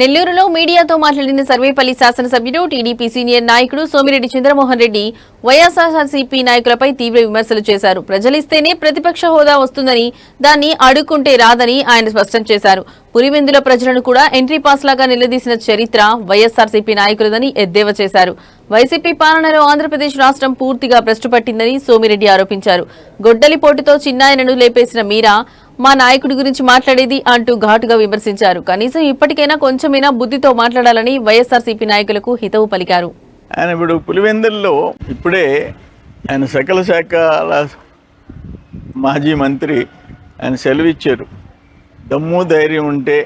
నెల్లూరులో మీడియాతో మాట్లాడిన సర్వేపల్లి శాసనసభ్యుడు టీడీపీ సీనియర్ నాయకుడు సోమిరెడ్డి చంద్రమోహన్ రెడ్డి వైఎస్ఆర్సీపీ నాయకులపై తీవ్ర విమర్శలు చేశారు. ప్రజలిస్తేనే ప్రతిపక్ష హోదా వస్తుందని దాన్ని అడుక్కుంటే రాదని ఆయన స్పష్టం చేశారు. పులివెందుల ప్రజలను కూడా ఎంట్రీ పాస్ లాగా నిలదీసిన చరిత్ర వైఎస్ఆర్సీపీ నాయకులదని ఎద్దేవా చేశారు. వైసీపీ పాలనలో ఆంధ్రప్రదేశ్ రాష్ట్రం పూర్తిగా భ్రష్టు పట్టిందని సోమిరెడ్డి ఆరోపించారు. గొడ్డలి పోటుతో చిన్నాయనను లేపేసిన మీరా మా నాయకుడి గురించి మాట్లాడేది అంటూ ఘాటుగా విమర్శించారు. కనీసం ఇప్పటికైనా కొంచెమైనా బుద్ధితో మాట్లాడాలని వైఎస్ఆర్సీపీ నాయకులకు హితవు పలికారు. ఆయన ఇప్పుడు పులివెందుల్లో ఇప్పుడే ఆయన సకల శాఖల మాజీ మంత్రి ఆయన సెలవు ఇచ్చారు దమ్ము ధైర్యం ఉంటే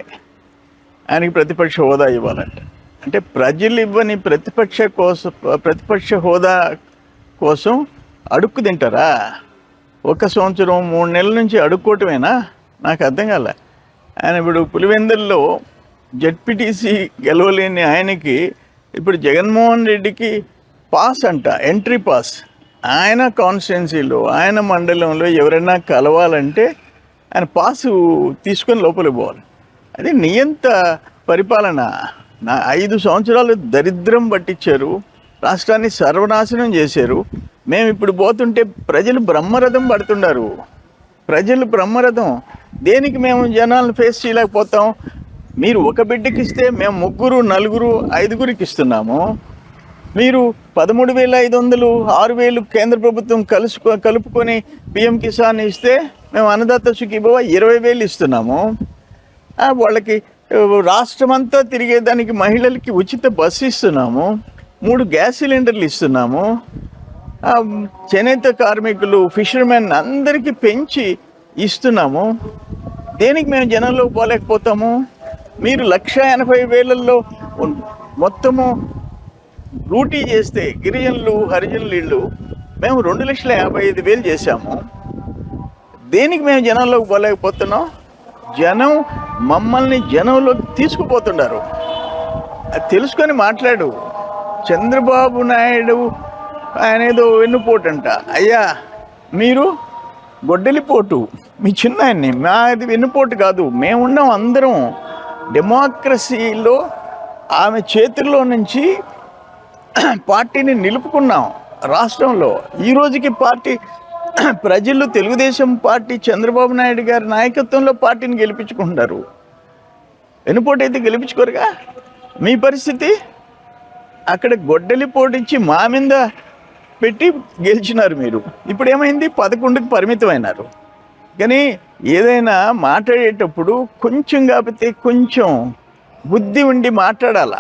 ఆయనకి ప్రతిపక్ష హోదా ఇవ్వాలంట. అంటే ప్రజలు ఇవ్వని ప్రతిపక్ష కోసం ప్రతిపక్ష హోదా కోసం అడుక్కు తింటారా? ఒక సంవత్సరం మూడు నెలల నుంచి అడుక్కోవటమేనా? నాకు అర్థం కాల. ఆయన ఇప్పుడు పులివెందుల్లో జెడ్పీటీసీ గెలవలేని ఆయనకి ఇప్పుడు జగన్మోహన్ రెడ్డికి పాస్ అంట ఎంట్రీ పాస్. ఆయన కాన్స్టిట్యున్సీలో ఆయన మండలంలో ఎవరైనా కలవాలంటే ఆయన పాసు తీసుకొని లోపలికి పోవాలి. అది నియంత పరిపాలన? నా ఐదు సంవత్సరాలు దరిద్రం పట్టించారు. రాష్ట్రాన్ని సర్వనాశనం చేశారు. మేము ఇప్పుడు పోతుంటే ప్రజలు బ్రహ్మరథం పడుతున్నారు ప్రజలు బ్రహ్మరథం. దేనికి మేము జనాలను ఫేస్ చేయలేకపోతాం? మీరు ఒక బిడ్డకి ఇస్తే మేము ముగ్గురు నలుగురు ఐదుగురికి ఇస్తున్నాము. మీరు పదమూడు వేల ఐదు వందలు ఆరు వేలు కేంద్ర ప్రభుత్వం కలుసుకో కలుపుకొని పిఎం కిసాన్ ఇస్తే మేము అన్నదాత సుఖీభవ ఇరవై వేలు ఇస్తున్నాము. వాళ్ళకి రాష్ట్రమంతా తిరిగేదానికి మహిళలకి ఉచిత బస్సు ఇస్తున్నాము మూడు గ్యాస్ సిలిండర్లు ఇస్తున్నాము చేనేత కార్మికులు ఫిషర్మెన్ అందరికీ పెంచి ఇస్తున్నాము. దేనికి మేము జనంలో పోలేకపోతాము? మీరు లక్ష ఎనభై వేలల్లో మొత్తము రూటీ చేస్తే గిరిజనులు హరిజనులు ఇళ్ళు మేము రెండు లక్షల యాభై ఐదు వేలు చేశాము. దేనికి మేము జనంలోకి పోలేకపోతున్నాం? జనం మమ్మల్ని జనంలోకి తీసుకుపోతున్నారు అది తెలుసుకొని మాట్లాడు. చంద్రబాబు నాయుడు ఆయన ఏదో అంట అయ్యా మీరు గొడ్డలిపోటు. మీ చిన్న ఆయన్ని మాది వెన్నుపోటు కాదు. మేమున్నాం అందరం డెమోక్రసీలో ఆమె చేతుల్లో నుంచి పార్టీని నిలుపుకున్నాం రాష్ట్రంలో. ఈ రోజుకి పార్టీ ప్రజలు తెలుగుదేశం పార్టీ చంద్రబాబు నాయుడు గారి నాయకత్వంలో పార్టీని గెలిపించుకుంటారు వెనుపోటు అయితే గెలిపించుకోరుగా? మీ పరిస్థితి? అక్కడ గొడ్డలి పోటించి మా మీద పెట్టి గెలిచినారు మీరు. ఇప్పుడు ఏమైంది? పదకొండుకి పరిమితమైనారు. కానీ ఏదైనా మాట్లాడేటప్పుడు కొంచెం కాకపోతే కొంచెం బుద్ధి ఉండి మాట్లాడాలా?